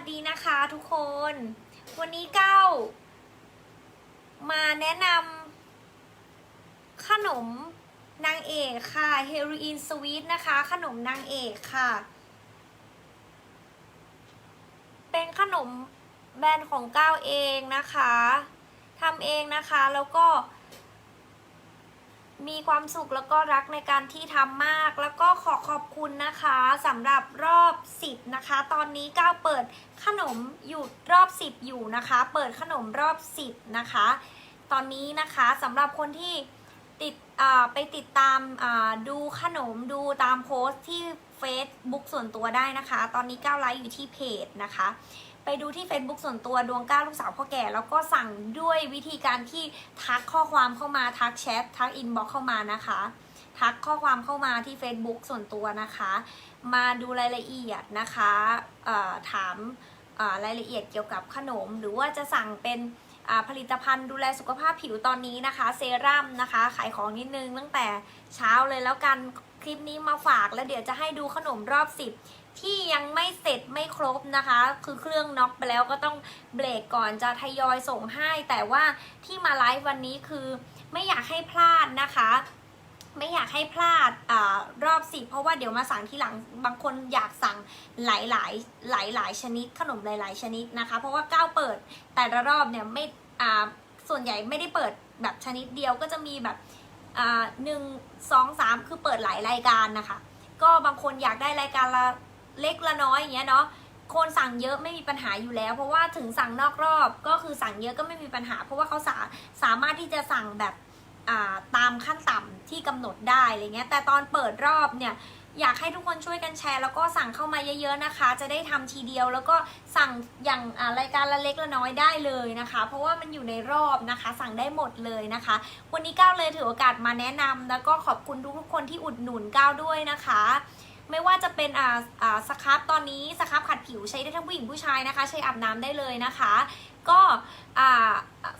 สดีนะคะทุกคน วันนี้เก้า มาแนะนำขนมนางเอกค่ะเฮโรอีนสวีทนะคะ ขนมนางเอกค่ะ เป็นขนมแบรนด์ของเก้าเองนะคะทำเองนะคะแล้วก็ มีความสุขแล้วก็รักในการที่ทำมาก แล้วก็ขอขอบคุณนะคะสำหรับรอบ 10 นะคะ ตอนนี้ก้าวเปิดขนมอยู่รอบ 10 อยู่นะคะ เปิดขนมรอบ 10 นะคะ ตอนนี้นะคะสำหรับคนที่ติดไปติดตามดูขนมดูตามโพสต์ที่ Facebook ส่วนตัวได้นะคะ ตอนนี้ก้าวไลฟ์อยู่ที่เพจนะคะ ไปดูที่ Facebook ส่วนตัวดวงก้าวลูกสาวพ่อแก่ แล้วก็สั่งด้วยวิธีการที่ทักข้อความเข้ามาทักแชททักอินบ็อกเข้ามานะคะ ทักข้อความเข้ามาที่ Facebook ส่วนตัวนะคะ มาดูรายละเอียดนะคะถามรายละเอียดเกี่ยวกับขนม หรือว่าจะสั่งเป็นผลิตภัณฑ์ดูแลสุขภาพผิวตอนนี้นะคะ เซรั่มนะคะ ขายของนิดนึงตั้งแต่เช้าเลยแล้วกัน คลิปนี้มาฝากแล้วเดี๋ยวจะให้ดูขนมรอบ10ที่ยังไม่เสร็จไม่ครบนะคะ คือเครื่องน็อกไปแล้วก็ต้องเบรกก่อนจะทยอยส่งให้ แต่ว่าที่มาไลฟ์วันนี้คือไม่อยากให้พลาดนะคะไม่อยากให้พลาดอรอบสิบเพราะว่าเดี๋ยวมาสั่งทีหลังบางคนอยากสั่งหลายหลายหลายหลายชนิด ขนมหลาย ๆ ชนิดนะคะ เพราะว่าก้าวเปิดแต่ละรอบเนี่ยไม่ส่วนใหญ่ไม่ได้เปิดแบบชนิดเดียวก็จะมีแบบ หนึ่งสองสามคือเปิดหลายรายการนะคะ ก็บางคนอยากได้รายการละเล็กละน้อยอย่างเงี้ยเนาะคนสั่งเยอะไม่มีปัญหาอยู่แล้ว เพราะว่าถึงสั่งนอกรอบก็คือสั่งเยอะก็ไม่มีปัญหา เพราะว่าเขาสาสามารถที่จะสั่งแบบาตามขั้นต่ำที่กำหนดได้อะไรเงี้ยแต่ตอนเปิดรอบเนี่ย อยากให้ทุกคนช่วยกันแชร์ แล้วก็สั่งเข้ามาเยอะๆนะคะ จะได้ทำทีเดียวแล้วก็สั่งอย่างรายการละเล็กละน้อยได้เลยนะคะ เพราะว่ามันอยู่ในรอบนะคะ สั่งได้หมดเลยนะคะ วันนี้ก้าวเลยถือโอกาสมาแนะนำแล้วก็ขอบคุณทุกๆคนที่อุดหนุนก้าวด้วยนะคะ ไม่ว่าจะเป็นอ่าอ่าสครับตอนนี้สครับขัดผิวใช้ได้ทั้งผู้หญิงผู้ชายนะคะ ใช้อาบน้ำได้เลยนะคะ ก็อ่า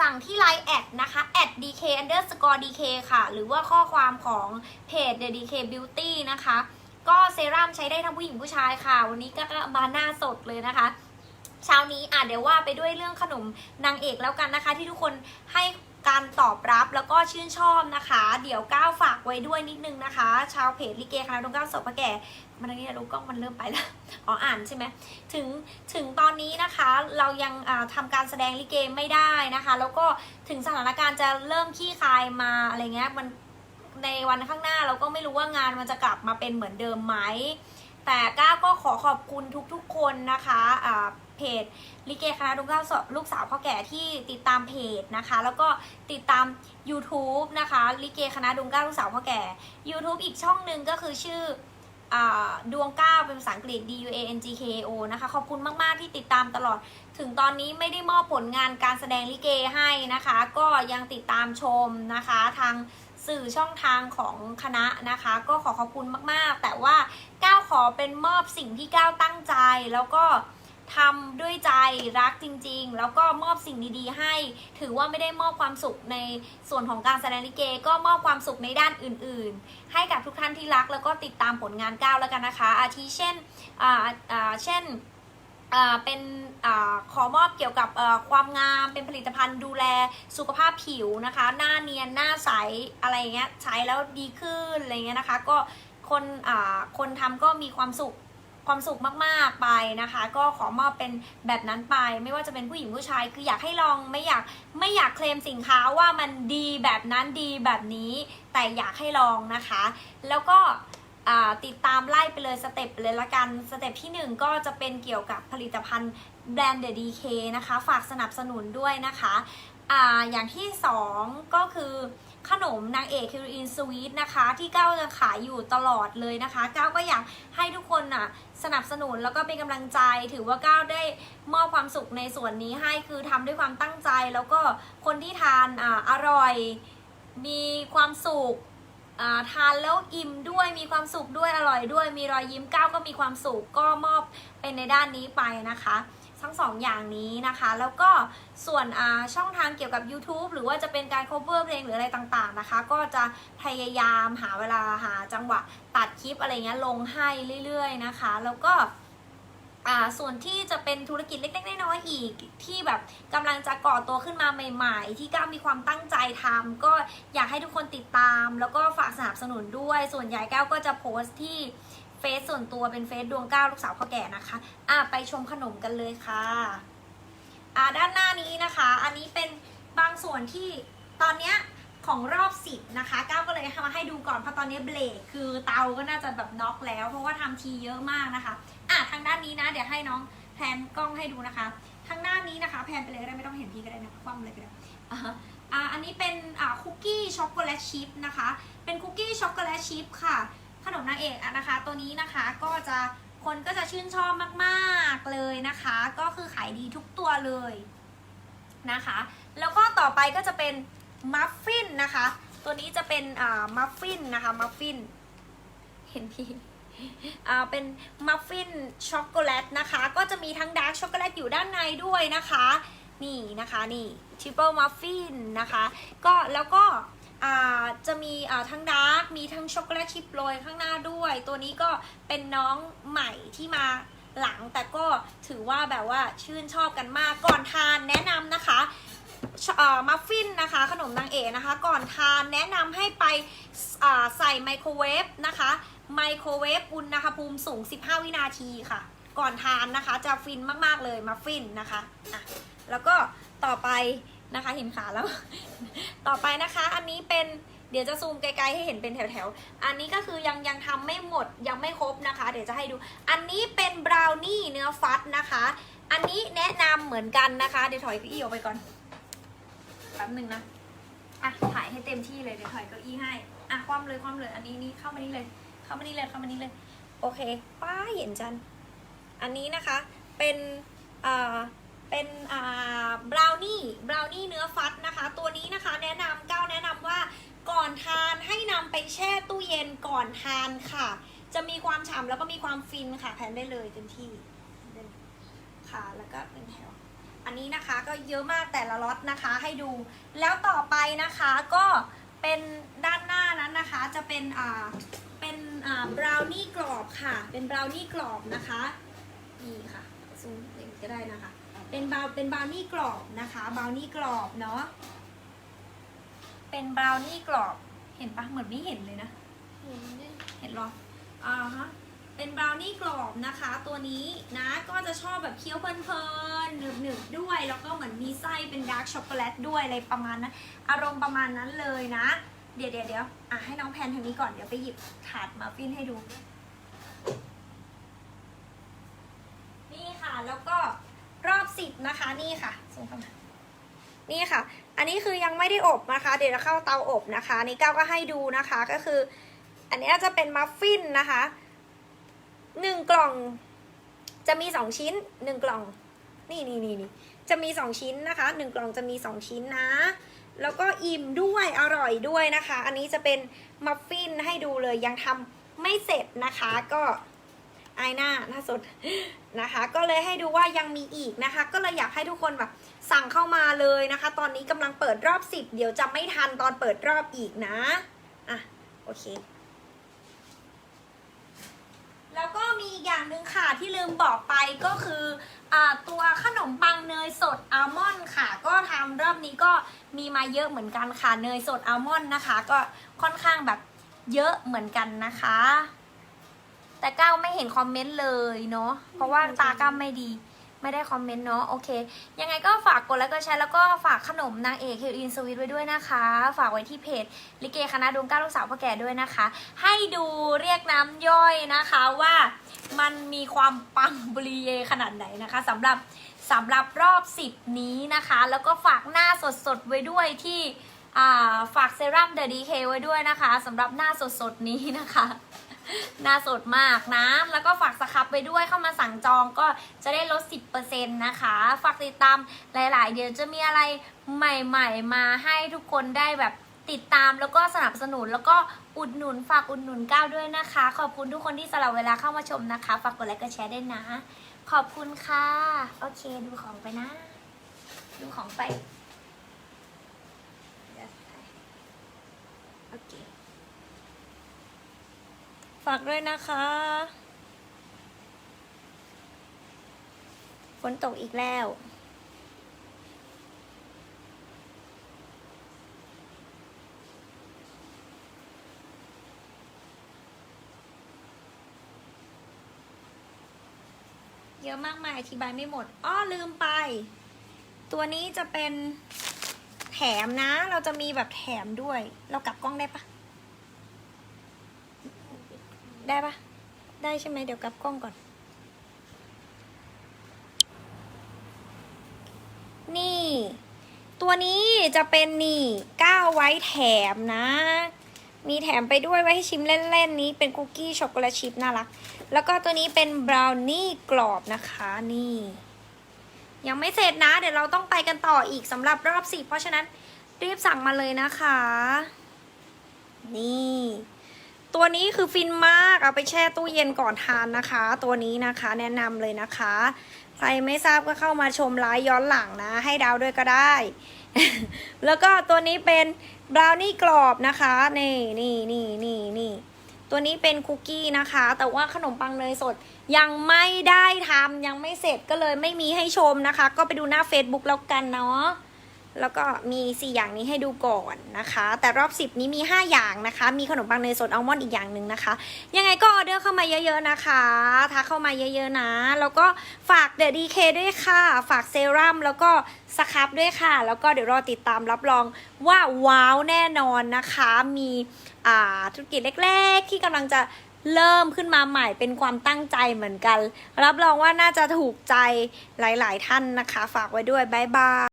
สั่งที่ไลน์แอดนะคะ at dk underscore dk ค่ะ หรือว่าข้อความของเพจ the dk beauty นะคะ ก็เซรั่มใช้ได้ทั้งผู้หญิงผู้ชายค่ะ วันนี้ก็มาหน้าสดเลยนะคะ เช้านี้อะเดี๋ยวว่าไปด้วยเรื่องขนมนางเอกแล้วกันนะคะ ที่ทุกคนให้การตอบรับแล้วก็ชื่นชอบนะคะ เดี๋ยวก้าวฝากไว้ด้วยนิดนึงนะคะ ชาวเพจลิเกคณะดวงก้าวศพพระแก่มันนี้รู้กล้องมันเริ่มไปแล้วอ๋ออ่านใช่ไหมถึงถึงตอนนี้นะคะเรายังอ่าทำการแสดงลิเกไม่ได้นะคะ แล้วก็ถึงสถานการณ์จะเริ่มขี้คายมาอะไรเงี้ยมันในวันข้างหน้าเราก็ไม่รู้ว่างานมันจะกลับมาเป็นเหมือนเดิมไหมแต่ก้าวก็ขอขอบคุณทุกๆคนนะคะอ่า เพจลิเกคณะดุงก้าลูกสาวพ่อแก่ที่ติดตามเพจนะคะ แล้วก็ติดตาม YouTube นะคะลิเกคณะดุงเก้าลูกสาวพ่อแก่ YouTube อีกช่องหนึ่งก็คือชื่ออดวงก้าเป็นภาษาอังกฤษ D U A N G K O นะคะ ขอบคุณมาก ๆ ที่ติดตามตลอด ถึงตอนนี้ไม่ได้มอบผลงานการแสดงลิเกให้นะคะ ก็ยังติดตามชมนะคะ ทางสื่อช่องทางของคณะนะคะ ก็ขอขอบคุณมาก ๆ แต่ว่าก้าวขอเป็นมอบสิ่งที่ก้าวตั้งใจแล้วก็ ทำด้วยใจรักจริง ๆ แล้วก็มอบสิ่งดีๆ ให้ ถือว่าไม่ได้มอบความสุขในส่วนของการแสดงลิเก ก็มอบความสุขในด้านอื่น ๆ ให้กับทุกท่านที่รักแล้วก็ติดตามผลงานก้าวแล้วกันนะคะ อาทิเช่นอ่าอ่าเช่นเป็นอขอมอบเกี่ยวกับความงามเป็นผลิตภัณฑ์ดูแลสุขภาพผิวนะคะ หน้าเนียนหน้าใสอะไรเงี้ยใช้แล้วดีขึ้นอะไรเงี้ยนะคะ ก็คนคนทำก็มีความสุข ความสุขมากๆไปนะคะ ก็ขอมอบเป็นแบบนั้นไป ไม่ว่าจะเป็นผู้หญิงผู้ชาย คืออยากให้ลองไม่อยากไม่อยากเคลมสินค้าว่ามันดีแบบนั้นดีแบบนี้ แต่อยากให้ลองนะคะ แล้วก็ติดตามไล่ไปเลยสเต็ปเลยละกันสเต็ปที่ 1 ก็จะเป็นเกี่ยวกับผลิตภัณฑ์แบรนด์ The DK นะคะ ฝากสนับสนุนด้วยนะคะออย่างที่ 2 ก็คือ ขนมนางเอกคิรินสวีทนะคะ ที่ก้าวจะขายอยู่ตลอดเลยนะคะก้าวก็อยากให้ทุกคนน่ะสนับสนุนแล้วก็เป็นกำลังใจ ถือว่าก้าวได้มอบความสุขในส่วนนี้ให้คือทำด้วยความตั้งใจ แล้วก็คนที่ทานอ่าอร่อย มีความสุขทานแล้วอิ่มด้วยมีความสุขด้วยอร่อยด้วย มีรอยยิ้มก้าวก็มีความสุขก็มอบเป็นในด้านนี้ไปนะคะ ทั้งสองอย่างนี้นะคะ แล้วก็ส่วนช่องทางเกี่ยวกับ YouTube หรือว่าจะเป็นการ cover เพลงหรืออะไรต่างๆนะคะ ก็จะพยายามหาเวลาหาจังหวะตัดคลิปอะไรเงี้ยลงให้เรื่อยๆนะคะ แล้วก็ส่วนที่จะเป็นธุรกิจเล็กๆน้อยๆอีกที่แบบกำลังจะก่อตัวขึ้นมาใหม่ ๆ ที่ก้าวมีความตั้งใจทำก็อยากให้ทุกคนติดตาม แล้วก็ฝากสนับสนุนด้วย ส่วนใหญ่ก้าวก็จะโพสต์ที่ เฟซส่วนตัวเป็นเฟซดวงก้าวลูกสาวพ่อแก่นะคะอะไปชมขนมกันเลยค่ะอ่าด้านหน้านี้นะคะ อันนี้เป็นบางส่วนที่ตอนเนี้ยของรอบสิบนะคะก้าวก็เลยมาให้ดูก่อนเพราะตอนนี้เบรกคือเตาก็น่าจะแบบน็อกแล้ว เพราะว่าทำทีเยอะมากนะคะอะทางด้านนี้นะ เดี๋ยวให้น้องแพนกล้องให้ดูนะคะ ทางด้านนี้นะคะ แพนไปเลยก็ได้ไม่ต้องเห็นพี่ก็ได้นะคว่ำเลยก็ได้อ่าอ่าอันนี้เป็นอ่าคุกกี้ช็อกโกแลตชิพนะคะ เป็นคุกกี้ช็อกโกแลตชิพค่ะ ขนมนางเอกอะนะคะ ตัวนี้นะคะก็จะคนก็จะชื่นชอบมากๆเลยนะคะ ก็คือขายดีทุกตัวเลยนะคะ แล้วก็ต่อไปก็จะเป็นมัฟฟินนะคะ ตัวนี้จะเป็นอ่ามัฟฟินนะคะมัฟฟินเห็นพี่อ่าเป็นมัฟฟินช็อกโกแลตนะคะ ก็จะมีทั้งดาร์กช็อกโกแลตอยู่ด้านในด้วยนะคะ นี่นะคะนี่ทริปเปิลมัฟฟินนะคะ ก็แล้วก็ จะมีอ่าทั้งดาร์กมีทั้งช็อกโกแลตชิพโรยข้างหน้าด้วย ตัวนี้ก็เป็นน้องใหม่ที่มาหลังแต่ก็ถือว่าแบบว่าชื่นชอบกันมากก่อนทานแนะนำนะคะมัฟฟินนะคะ ขนมนางเอกนะคะ ก่อนทานแนะนำให้ไปใส่ไมโครเวฟนะคะไมโครเวฟอุณหภูมิสูง 15 วินาทีค่ะ ก่อนทานนะคะจะฟินมาก ๆ เลยมัฟฟินนะคะะแล้วก็ต่อไป นะคะ เห็นขาแล้ว ต่อไปนะคะ อันนี้เป็นเดี๋ยวจะซูมไกลๆให้เห็นเป็นแถวๆ อันนี้ก็คือยังยังทำไม่หมดยังไม่ครบนะคะ เดี๋ยวจะให้ดู อันนี้เป็นบราวนี่เนื้อฟัดนะคะ อันนี้แนะนำเหมือนกันนะคะ เดี๋ยวถอยเก้าอี้ออกไปก่อนแป๊บหนึ่งนะ อะถ่ายให้เต็มที่เลยเดี๋ยวถอยเก้าอี้ให้ อะคว่ำเลยคว่ำเลย อันนี้นี่เข้ามานี่เลย เข้ามานี่เลยเข้ามานี่เลย โอเค ป้าเห็นจัน อันนี้นะคะเป็นอ่า เป็นอ่าบราวนี่บราวนี่เนื้อฟัดนะคะ ตัวนี้นะคะแนะนำก้าวแนะนำว่าก่อนทานให้นำไปแช่ตู้เย็นก่อนทานค่ะ จะมีความฉ่ำแล้วก็มีความฟินค่ะแพนได้เลยเต็มที่ค่ะแล้วก็เป็นแถวอันนี้นะคะก็เยอะมากแต่ละล็อตนะคะให้ดู แล้วต่อไปนะคะก็เป็นด้านหน้านั้นนะคะจะเป็นอ่าเป็นอ่าบราวนี่กรอบค่ะ เป็นบราวนี่กรอบนะคะนี่ค่ะซูมเองก็ได้นะคะ เป็นบราวเป็นบราวนี่กรอบนะคะบราวนี่กรอบเนาะเป็นบราวนี่กรอบเห็นปะเหมือนไม่เห็นเลยนะ เห็นหรออ่าฮะเป็นบราวนี่กรอบนะคะ ตัวนี้นะก็จะชอบแบบเคี้ยวเพลินๆหนึบๆด้วย แล้วก็เหมือนมีไส้เป็นดาร์กช็อกโกแลตด้วยอะไรประมาณนั้นอารมณ์ประมาณนั้นเลยนะ เดี๋ยวเดี๋ยวเดี๋ยวอะให้น้องแพนทางนี้ก่อนเดี๋ยวไปหยิบถาดมาฟินให้ดู นี่ค่ะแล้วก็รอบ สิบนะคะนี่ค่ะส่งเข้ามานี่ค่ะ อันนี้คือยังไม่ได้อบนะคะ เดี๋ยวจะเข้าเตาอบนะคะนี่ก้าวก็ให้ดูนะคะก็คือ อันนี้จะเป็นมัฟฟินนะคะหนึ่งกล่องจะมีสองชิ้นหนึ่งกล่อง นี่นี่นี่นี่จะมีสองชิ้นนะคะหนึ่งกล่องจะมีสองชิ้นนะ แล้วก็อิ่มด้วยอร่อยด้วยนะคะ อันนี้จะเป็นมัฟฟินให้ดูเลยยังทำไม่เสร็จนะคะก็ อายหน้าหน้าสดนะคะ ก็เลยให้ดูว่ายังมีอีกนะคะ ก็เลยอยากให้ทุกคนแบบสั่งเข้ามาเลยนะคะ ตอนนี้กำลังเปิดรอบสิบเดี๋ยวจะไม่ทันตอนเปิดรอบอีกนะอะโอเค แล้วก็มีอีกอย่างหนึ่งค่ะที่ลืมบอกไปก็คืออตัวขนมปังเนยสดอัลมอนด์ค่ะ ก็ทำรอบนี้ก็มีมาเยอะเหมือนกันค่ะเนยสดอัลมอนด์นะคะ ก็ค่อนข้างแบบเยอะเหมือนกันนะคะ แต่ก้าวไม่เห็นคอมเมนต์เลยเนาะเพราะว่าตาก้าวไม่ดี ไม่ได้คอมเมนต์เนาะโอเค ยังไงก็ฝากกดไลค์กดแชร์แล้วก็ฝากขนมนางเอกเฮลอินสวิตไว้ด้วยนะคะ ฝากไว้ที่เพจลิเกคณะดวงก้าวลูกสาวพ่อแก่ด้วยนะคะ ให้ดูเรียกน้ำย่อยนะคะว่ามันมีความปังบรีเยขนาดไหนนะคะสำหรับสำหรับรอบ 10 นี้นะคะ แล้วก็ฝากหน้าสดๆไว้ด้วยที่ฝากเซรั่มเดอะดีเคไว้ด้วยนะคะสำหรับหน้าสดๆนี้นะคะ หน้าสดมากนะ แล้วก็ฝากสครับไปด้วยเข้ามาสั่งจองก็จะได้ลด 10%นะคะ ฝากติดตามหลาย ๆ เดี๋ยวจะมีอะไรใหม่ ๆ มาให้ทุกคนได้แบบติดตามแล้วก็สนับสนุนแล้วก็อุดหนุนฝากอุดหนุนก้าวด้วยนะคะ ขอบคุณทุกคนที่สละเวลาเข้ามาชมนะคะ ฝากกดไลค์กดแชร์ด้วยนะ ขอบคุณค่ะ โอเคดูของไปนะ ดูของไป โอเค ฝากด้วยนะคะ ฝนตกอีกแล้ว เยอะมากมายอธิบายไม่หมด อ้อลืมไป ตัวนี้จะเป็นแถมนะ เราจะมีแบบแถมด้วย เรากลับกล้องได้ปะ ได้ปะได้ใช่ไหมเดี๋ยวกลับกล้องก่อน นี่ ตัวนี้จะเป็นนี่ก้าวไว้แถมนะ มีแถมไปด้วยไว้ให้ชิมเล่นๆนี้เป็นคุกกี้ช็อกโกแลตชิพน่ารัก แล้วก็ตัวนี้เป็นบราวนี่กรอบนะคะนี่ ยังไม่เสร็จนะ เดี๋ยวเราต้องไปกันต่ออีกสำหรับรอบสี่เพราะฉะนั้นรีบสั่งมาเลยนะคะ นี่ ตัวนี้คือฟินมากเอาไปแช่ตู้เย็นก่อนทานนะคะ ตัวนี้นะคะแนะนำเลยนะคะ ใครไม่ทราบก็เข้ามาชมไลฟ์ย้อนหลังนะ ให้ดาวด้วยก็ได้ แล้วก็ตัวนี้เป็นบราวนี่กรอบนะคะ นี่นี่นี่นี่นี่ตัวนี้เป็นคุกกี้นะคะ แต่ว่าขนมปังเนยสดยังไม่ได้ทำยังไม่เสร็จก็เลยไม่มีให้ชมนะคะ ก็ไปดูหน้า Facebook แล้วกันเนาะ แล้วก็มี 4 อย่างนี้ให้ดูก่อนนะคะ แต่รอบ 10 นี้มี 5 อย่างนะคะ มีขนมปังเนยสดอัลมอนด์อีกอย่างหนึ่งนะคะ ยังไงก็ออเดอร์เข้ามาเยอะๆนะคะทักเข้ามาเยอะๆนะ แล้วก็ฝากเดอะดีเคด้วยค่ะ ฝากเซรั่มแล้วก็สครับด้วยค่ะ แล้วก็เดี๋ยวรอติดตามรับรองว่าว้าวแน่นอนนะคะ มีธุรกิจเล็กๆ ที่กำลังจะเริ่มขึ้นมาใหม่เป็นความตั้งใจเหมือนกัน รับรองว่าน่าจะถูกใจหลาย ๆ ท่านนะคะ ฝากไว้ด้วยบ๊ายบาย